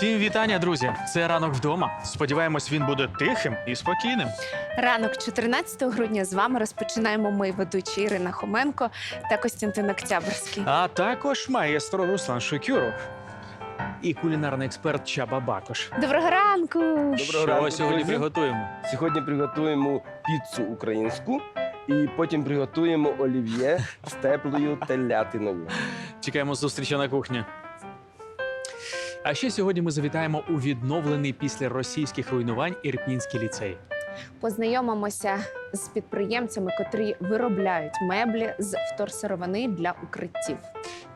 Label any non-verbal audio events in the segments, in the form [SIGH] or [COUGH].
Всім вітання, друзі! Це ранок вдома. Сподіваємось, він буде тихим і спокійним. Ранок 14 грудня з вами розпочинаємо ми, ведучі Ірина Хоменко та Костянтин Октябрьський. А також маестро Руслан Шукюров і кулінарний експерт Чаба Бакош. Доброго ранку! Доброго Що ранку, сьогодні друзі. приготуємо? Сьогодні приготуємо піцу українську і потім приготуємо олів'є з теплою телятиною. Чекаємо зустрічі на кухні. А ще сьогодні ми завітаємо у відновлений після російських руйнувань Ірпінський ліцей. Познайомимося з підприємцями, котрі виробляють меблі з вторсировини для укриттів.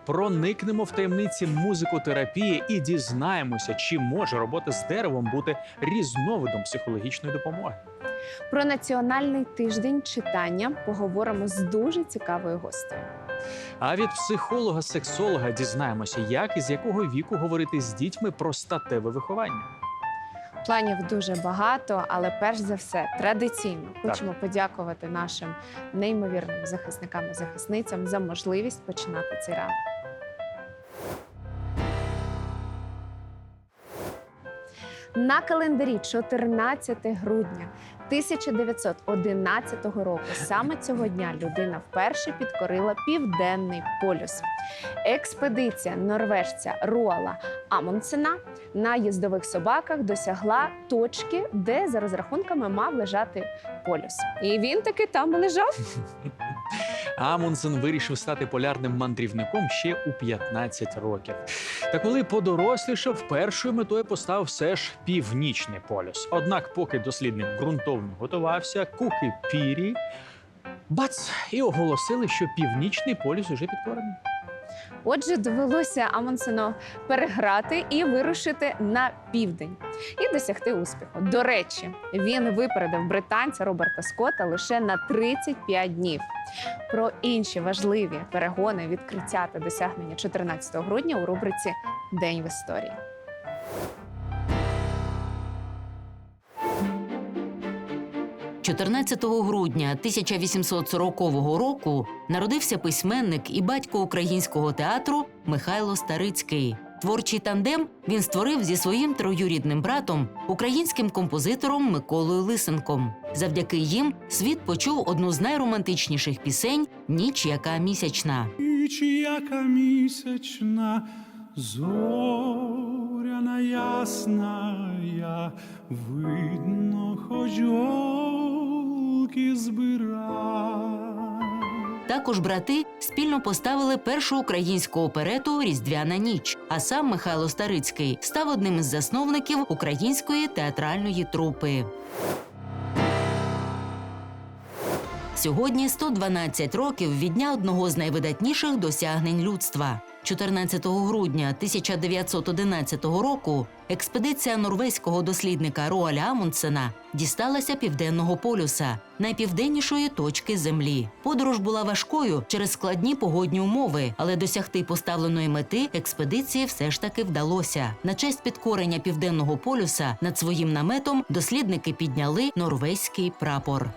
Проникнемо в таємниці музикотерапії і дізнаємося, чи може робота з деревом бути різновидом психологічної допомоги. Про національний тиждень читання поговоримо з дуже цікавою гостею. А від психолога-сексолога дізнаємося, як і з якого віку говорити з дітьми про статеве виховання. Планів дуже багато, але перш за все, традиційно хочемо подякувати нашим неймовірним захисникам і захисницям за можливість починати цей ранок. На календарі 14 грудня 1911 року саме цього дня людина вперше підкорила південний полюс. Експедиція норвежця Роала Амундсена на їздових собаках досягла точки, де за розрахунками мав лежати полюс. І він таки там лежав. [LAUGHS] Амундсен вирішив стати полярним мандрівником ще у 15 років. Та коли подорослішав, першою метою постав все ж північний полюс. Однак, поки дослідник ґрунтовно готувався, куки пірі. Бац! І оголосили, що північний полюс уже підкорений. Отже, довелося Амонсено переграти і вирушити на південь і досягти успіху. До речі, він випередив британця Роберта Скотта лише на 35 днів. Про інші важливі перегони, відкриття та досягнення 14 грудня у рубриці День в історії. – 14 грудня 1840 року народився письменник і батько українського театру Михайло Старицький. Творчий тандем він створив зі своїм троюрідним братом, українським композитором Миколою Лисенком. Завдяки їм світ почув одну з найромантичніших пісень Ніч, яка місячна. Ніч яка місячна, зоряна ясна, я видно, хоч голки збирай. Також брати спільно поставили першу українську оперету Різдвяна ніч. А сам Михайло Старицький став одним із засновників української театральної трупи. Сьогодні 112 років від дня одного з найвидатніших досягнень людства. 14 грудня 1911 року експедиція норвезького дослідника Роаля Амундсена дісталася південного полюса, найпівденнішої точки Землі. Подорож була важкою через складні погодні умови, але досягти поставленої мети експедиції все ж таки вдалося. На честь підкорення південного полюса над своїм наметом дослідники підняли норвезький прапор.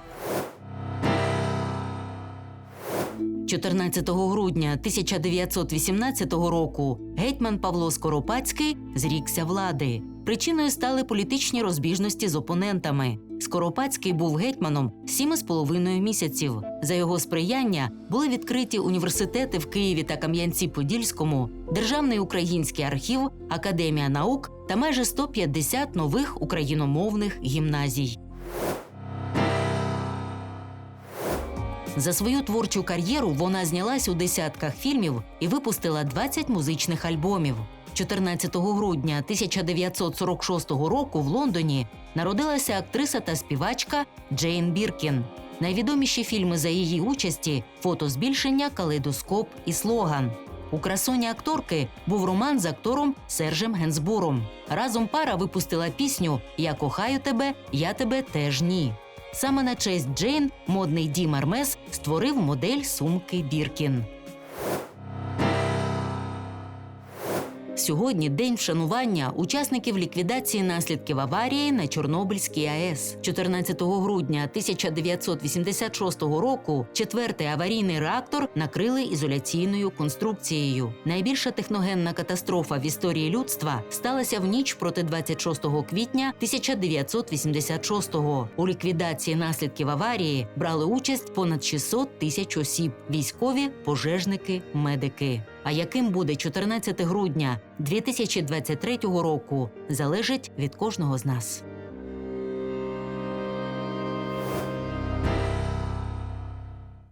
14 грудня 1918 року гетьман Павло Скоропадський зрікся влади. Причиною стали політичні розбіжності з опонентами. Скоропадський був гетьманом сім з половиною місяців. За його сприяння були відкриті університети в Києві та Кам'янці-Подільському, Державний український архів, Академія наук та майже 150 нових україномовних гімназій. За свою творчу кар'єру вона знялась у десятках фільмів і випустила 20 музичних альбомів. 14 грудня 1946 року в Лондоні народилася актриса та співачка Джейн Біркін. Найвідоміші фільми за її участі фотозбільшення, калейдоскоп і слоган. У красоні акторки був роман з актором Сержем Генсбуром. Разом пара випустила пісню Я кохаю тебе, я тебе теж ні. Саме на честь Джейн модний дім Армес створив модель сумки Біркін. Сьогодні день вшанування учасників ліквідації наслідків аварії на Чорнобильській АЕС. 14 грудня 1986 року четвертий аварійний реактор накрили ізоляційною конструкцією. Найбільша техногенна катастрофа в історії людства сталася в ніч проти 26 квітня 1986-го. У ліквідації наслідків аварії брали участь понад 600 тисяч осіб: військові, пожежники, медики. А яким буде 14 грудня 2023 року, залежить від кожного з нас.